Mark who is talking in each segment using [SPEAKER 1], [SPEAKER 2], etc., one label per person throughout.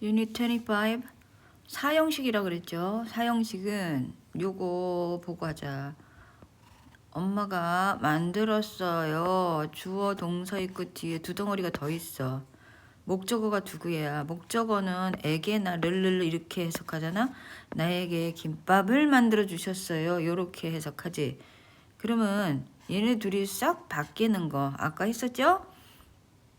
[SPEAKER 1] 유닛 25 사형식이라 그랬죠. 사형식은 요거 보고 하자. 엄마가 만들었어요. 주어 동사 있고 뒤에 두 덩어리가 더 있어. 목적어가 두 개야. 목적어는 에게나 르르르 이렇게 해석하잖아. 나에게 김밥을 만들어 주셨어요. 요렇게 해석하지. 그러면 얘네 둘이 싹 바뀌는 거 아까 했었죠?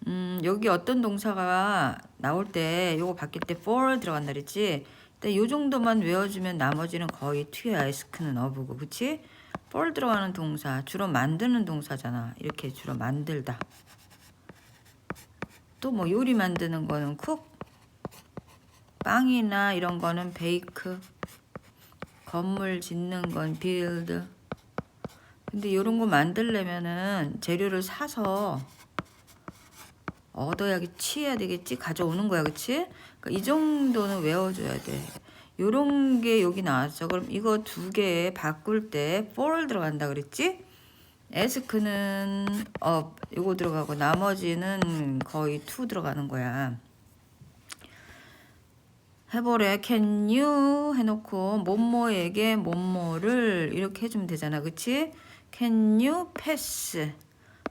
[SPEAKER 1] 음, 여기 어떤 동사가 나올 때 요거 바뀔 때 for 들어간다 그랬지? 근데 요 정도만 외워주면 나머지는 거의 투야 에스크는 어부고 그치? for 들어가는 동사 주로 만드는 동사잖아. 이렇게 주로 만들다. 또 뭐 요리 만드는 거는 cook? 빵이나 이런 거는 bake? 건물 짓는 건 build? 근데 요런 거 만들려면은 재료를 사서 얻어야겠지 해야 되겠지 가져오는 거야 그치? 그러니까 이 정도는 외워줘야 돼 요런 게 여기 나왔어 그럼 이거 두 개 바꿀 때 for 들어간다 그랬지? ask는 up 요거 들어가고 나머지는 거의 to 들어가는 거야 해보래 can you 해놓고 뭐뭐에게 뭐뭐를 이렇게 해주면 되잖아 그치? can you pass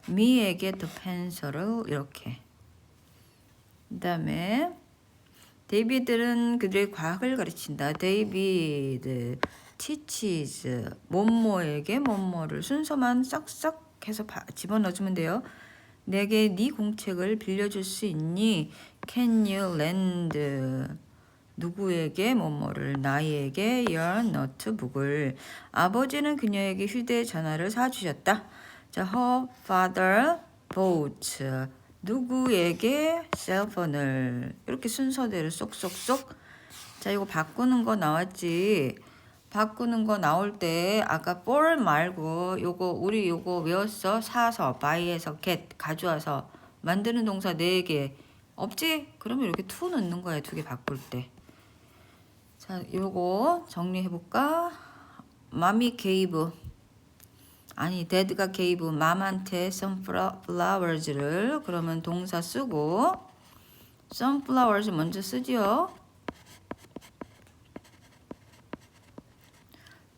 [SPEAKER 1] me에게 the pencil을 이렇게 그 다음에 데이비드는 그들의 과학을 가르친다. 데이비드 teaches 뭐뭐에게 뭐뭐를 순서만 싹싹 해서 바- 집어넣어주면 돼요. 내게 네 공책을 빌려줄 수 있니? Can you lend 누구에게 뭐뭐를 나에게 your notebook을 아버지는 그녀에게 휴대전화를 사주셨다. 자, her father bought 누구에게 셀폰을 이렇게 순서대로 쏙쏙쏙? 자 이거 바꾸는 거 나왔지? 바꾸는 거 나올 때 아까 for 말고 요거 우리 요거 외웠어? 사서 buy에서 get 가져와서 만드는 동사 네개 없지? 그러면 이렇게 to 넣는 거야 두 개 바꿀 때 자 요거 정리해 볼까? 마미 게이브 아니 데드가 게이브 맘한테 sunflowers를 그러면 동사 쓰고 sunflowers 먼저 쓰지요.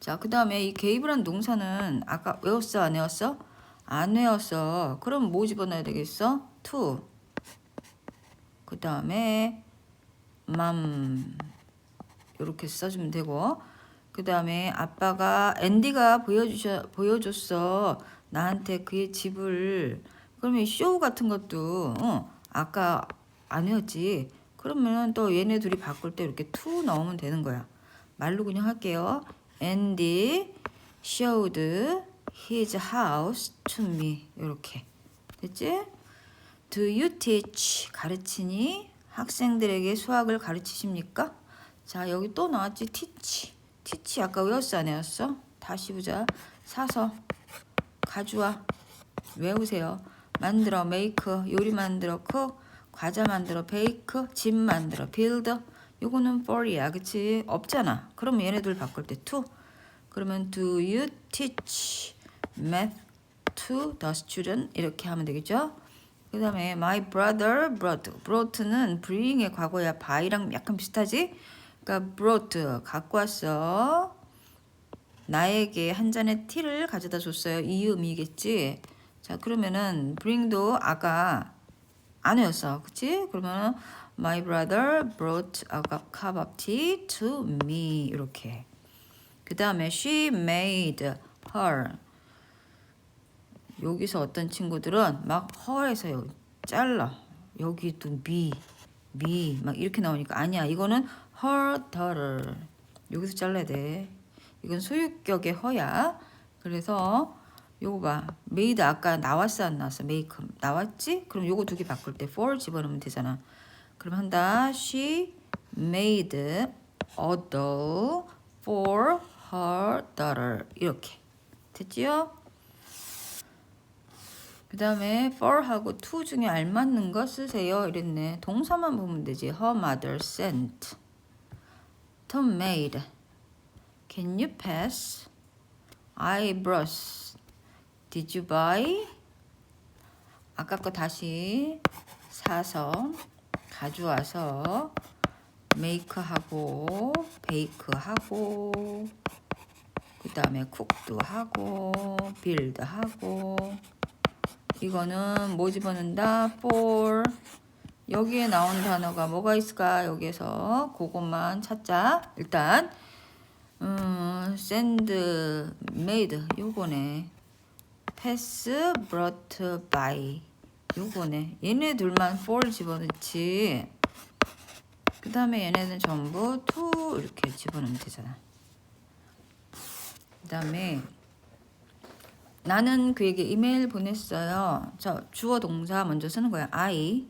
[SPEAKER 1] 자, 그 다음에 이 게이브란 동사는 아까 외웠어 안 외웠어? 안 외웠어. 그럼 뭐 집어넣어야 되겠어? to. 그 다음에 맘 이렇게 써주면 되고 그 다음에 아빠가 앤디가 보여주셔 보여줬어. 나한테 그의 집을. 그러면 쇼 같은 것도 어, 아까 안 외웠지. 그러면 또 얘네 둘이 바꿀 때 이렇게 to 넣으면 되는 거야. 말로 그냥 할게요. 앤디 showed his house to me. 이렇게. 됐지? Do you teach? 가르치니? 학생들에게 수학을 가르치십니까? 자 여기 또 나왔지. teach 티치 아까 외웠어 안 외웠어? 다시 보자. 사서 가져와 외우세요. 만들어 메이크 요리 만들어 쿡 과자 만들어 베이크 집 만들어 빌더 요거는 for이야 그치? 없잖아. 그러면 얘네들 바꿀 때 to 그러면 do you teach math to the student 이렇게 하면 되겠죠? 그 다음에 my brother brought brought는 bring의 과거야 by랑 약간 비슷하지? 그러니까 brought 갖고 왔어. 나에게 한 잔의 티를 가져다 줬어요. 이음이겠지. 자 그러면은 bring도 아까 안 외웠어, 그치? 그러면 my brother brought a cup of tea to me 이렇게. 그 다음에 she made her. 여기서 어떤 친구들은 막 her에서 잘라. 여기 또 me, me 막 이렇게 나오니까 아니야. 이거는 her 여기서 잘라야 돼. 이건 소유격의 허야. 그래서 요거 봐. made 아까 나왔어 안 나왔어? make 나왔지? 그럼 요거 두 개 바꿀 때 for 집어넣으면 되잖아. 그럼 한다. She made a doll for her daughter 이렇게 됐지요? 그 다음에 for하고 to 중에 알맞는 거 쓰세요 이랬네. 동사만 보면 되지. Her mother sent. Tom made. Can you pass? Brought. Did you buy? 아까 거 다시 사서 가져와서 메이크하고 베이크하고 그 다음에 쿡도 하고 빌드하고 이거는 뭐 집어넣는다? for 여기에 나온 단어가 뭐가 있을까? 여기에서 그것만 찾자. 일단 음, send, made 요거네. pass, brought by 요거네. 얘네 둘만 for 집어넣지. 그 다음에 얘네는 전부 to 이렇게 집어넣으면 되잖아. 그 다음에 나는 그에게 이메일 보냈어요. 저 주어 동사 먼저 쓰는 거야. I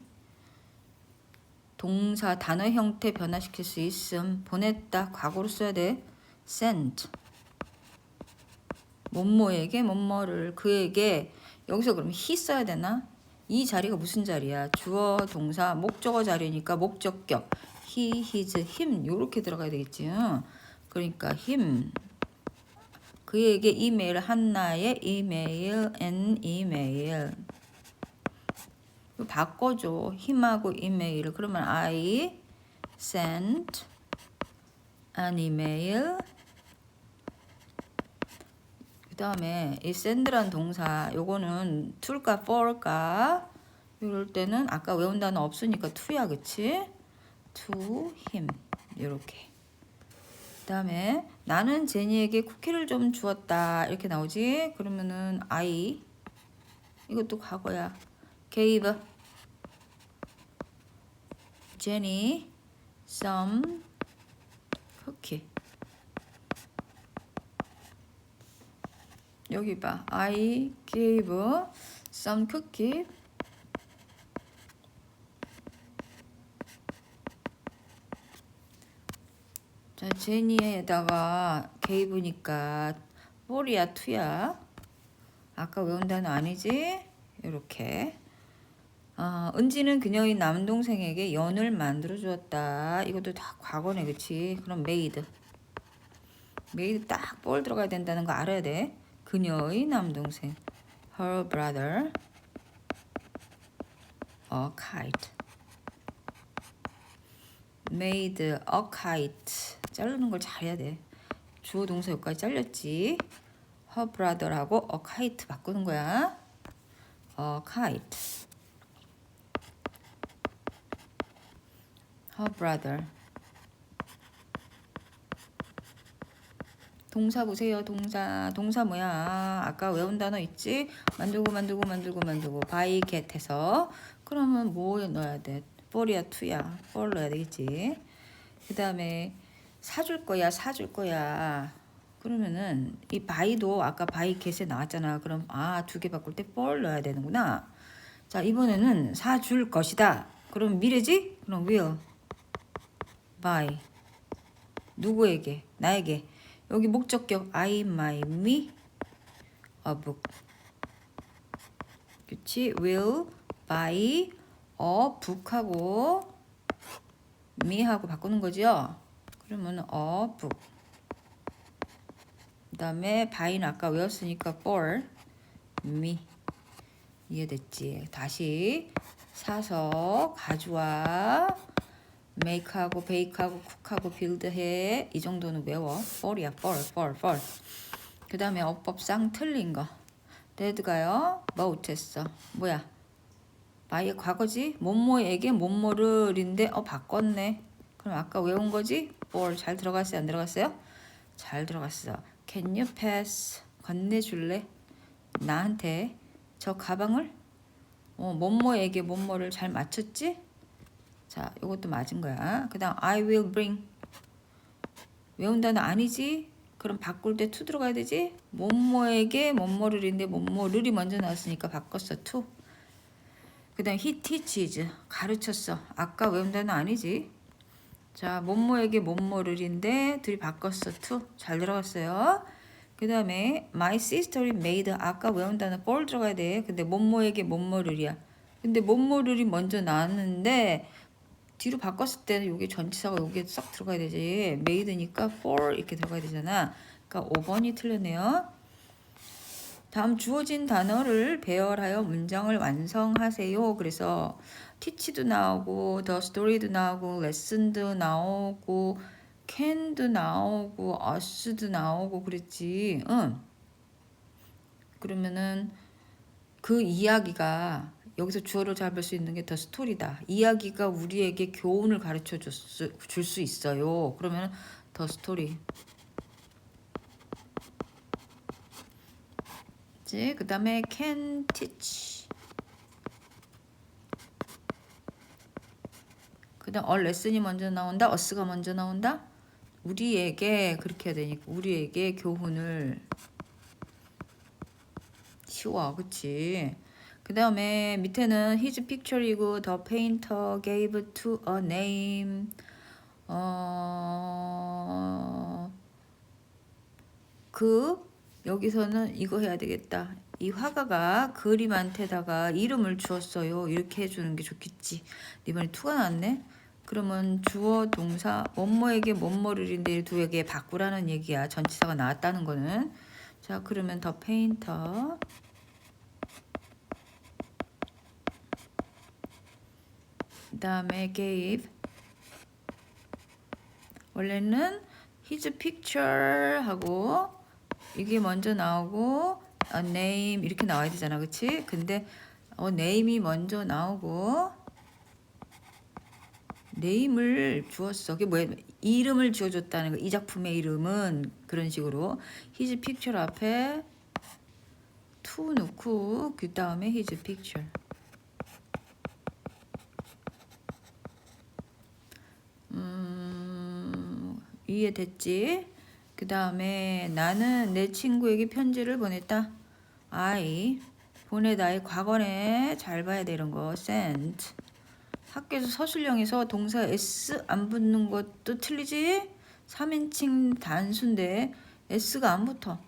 [SPEAKER 1] 동사 단어 형태 변화시킬 수 있음. 보냈다. 과거로 써야 돼. sent. 뭐뭐에게 뭐뭐를 그에게 여기서 그럼 he 써야 되나? 이 자리가 무슨 자리야? 주어 동사 목적어 자리니까 목적격 he, his, him 요렇게 들어가야 되겠지. 응? 그러니까 him 그에게 이메일 한나의 이메일 an 이메일 바꿔줘. 힘하고 이메일을 그러면 I sent an email. 그 다음에 이 send란 동사 요거는 to일까 for일까? 이럴 때는 아까 외운 단어 없으니까 to야 그치? To him. 요렇게. 그 다음에 나는 제니에게 쿠키를 좀 주었다. 이렇게 나오지? 그러면은 I. 이것도 과거야 gave Jenny some cookie 여기 봐 I gave some cookie 자, 제니에다가 게이브니까 4이야 2야. 아까 외운 단어 아니지? 이렇게. 어, 은지는 그녀의 남동생에게 연을 만들어 주었다. 이것도 다 과거네, 그치? 그럼 메이드. 메이드 딱 볼 들어가야 된다는 거 알아야 돼. 그녀의 남동생. Her brother. A kite. made a kite. 자르는 걸 잘해야 돼. 주어 동사 여기까지 잘렸지. her brother하고 a kite 바꾸는 거야. a kite. Her brother. 동사 보세요. 동사. 동사 뭐야? 아까 외운 단어 있지? 만들고 만들고 만들고 만들고 by get 해서 그러면 뭐 넣어야 돼? for이야, to야. for 넣어야 되겠지. 그 다음에 사줄 거야, 사줄 거야. 그러면은 이 바이도 아까 바이 겟에 나왔잖아. 그럼 아 두 개 바꿀 때 for 넣어야 되는구나. 자 이번에는 사줄 것이다. 그럼 미래지? 그럼 will, buy. 누구에게? 나에게. 여기 목적격 I, my, me, a book. 그치? will, buy, a book하고 me하고 바꾸는 거죠? 그러면 a book. 그 다음에 buy는 아까 외웠으니까 for me. 이해됐지? 다시 사서 가져와 make하고 bake하고 cook하고 build해. 이 정도는 외워. for이야 for for for. 그 다음에 어법상 틀린 거. 데드가요? 못했어. 뭐야? 바이의 과거지? 뭐뭐에게 뭐뭐를인데 어 바꿨네. 그럼 아까 외운 거지? for. 잘 들어갔어요? 안 들어갔어요? 잘 들어갔어. can you pass? 건네줄래? 나한테? 저 가방을? 어 뭐뭐에게 뭐뭐를 잘 맞췄지 자, 이것도 맞은 거야. 그 다음 I will bring 외운 단어 아니지? 그럼 바꿀 때 to 들어가야 되지? 뭐뭐에게 뭐뭐를인데 뭐뭐를이 먼저 나왔으니까 바꿨어 to. 그 다음 he teaches 가르쳤어. 아까 외운 단어 아니지? 자, 뭐뭐에게 뭐뭐를인데 둘이 바꿨어 to 잘 들어갔어요. 그 다음에 my sister made 아까 외운 단어 for 들어가야 돼. 근데 뭐뭐에게 뭐뭐를이야. 근데 뭐뭐를이 먼저 나왔는데 뒤로 바꿨을 때는 이게 전치사가 여기에 싹 들어가야 되지. made니까 for 이렇게 들어가야 되잖아. 그러니까 5번이 틀렸네요. 다음 주어진 단어를 배열하여 문장을 완성하세요. 그래서 teach도 나오고 the story도 나오고 lesson도 나오고 can도 나오고 us도 나오고 그랬지. 응. 그러면은 그 이야기가 여기서 주어를 잡을 수 있는 게 더 스토리다. 이야기가 우리에게 교훈을 가르쳐 줄 수 있어요. 그러면 더 스토리. 그 다음에 can teach. 그 다음 all lesson이 먼저 나온다. us가 먼저 나온다. 우리에게 그렇게 해야 되니까 우리에게 교훈을 쉬워 그치 그 다음에 밑에는 his picture이고 the painter gave to a name. 어... 그 여기서는 이거 해야 되겠다. 이 화가가 그림한테다가 이름을 주었어요. 이렇게 해주는 게 좋겠지. 이번에 투가 나왔네. 그러면 주어 동사 뭐뭐에게 뭐뭐를인데 두개 바꾸라는 얘기야. 전치사가 나왔다는 거는. 자 그러면 더 페인터 그 다음에 gave 원래는 his picture 하고 이게 먼저 나오고 a name 이렇게 나와야 되잖아 그치 근데 어 name이 먼저 나오고 네임을 주었어. 그게 뭐야? 이름을 지어줬다는 거. 이 작품의 이름은 그런 식으로 his picture 앞에 to 넣고 그 다음에 his picture. 이해됐지? 그 다음에 나는 내 친구에게 편지를 보냈다. I 보내다의 과거네 잘 봐야 되는 거 sent. 학교에서 서술형에서 동사 s 안 붙는 것도 틀리지? 3인칭 단수인데 s가 안 붙어.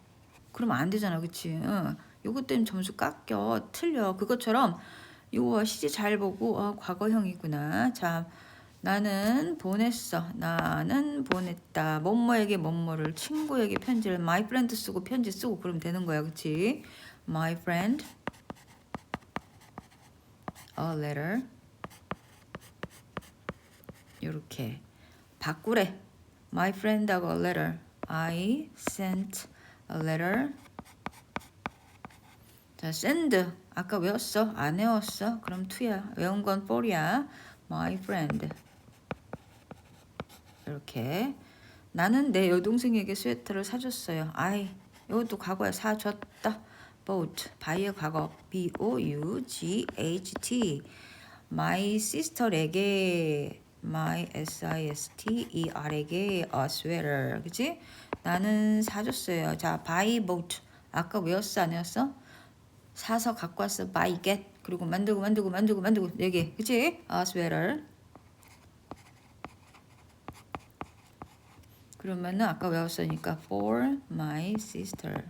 [SPEAKER 1] 그러면 안 되잖아, 그치? 응. 요것 때문에 점수 깎여, 틀려. 그것처럼 요거 시제 잘 보고 어, 과거형이구나. 자, 나는 보냈어. 나는 보냈다. 뭐뭐에게 뭐뭐를 친구에게 편지를 my friend 쓰고 편지 쓰고 그러면 되는 거야, 그치? My friend a letter 이렇게 바꾸래. My friend하고 a letter. I sent a letter. 자, send. 아까 외웠어? 안 외웠어? 그럼 to야. 외운 건 for이야. My friend. 이렇게. 나는 내 여동생에게 스웨터를 사줬어요. I. 이것도 과거에 사줬다. bought. 바이의 과거. B-O-U-G-H-T. My sister에게 my s i s t e r에게 a sweater 그치? 나는 사줬어요. 자, buy bought 아까 외웠어 안 외웠어? 사서 갖고 왔어 buy get 그리고 만들고 만들고 만들고 만들고 네개 그치? a sweater 그러면은 아까 외웠으니까 for my sister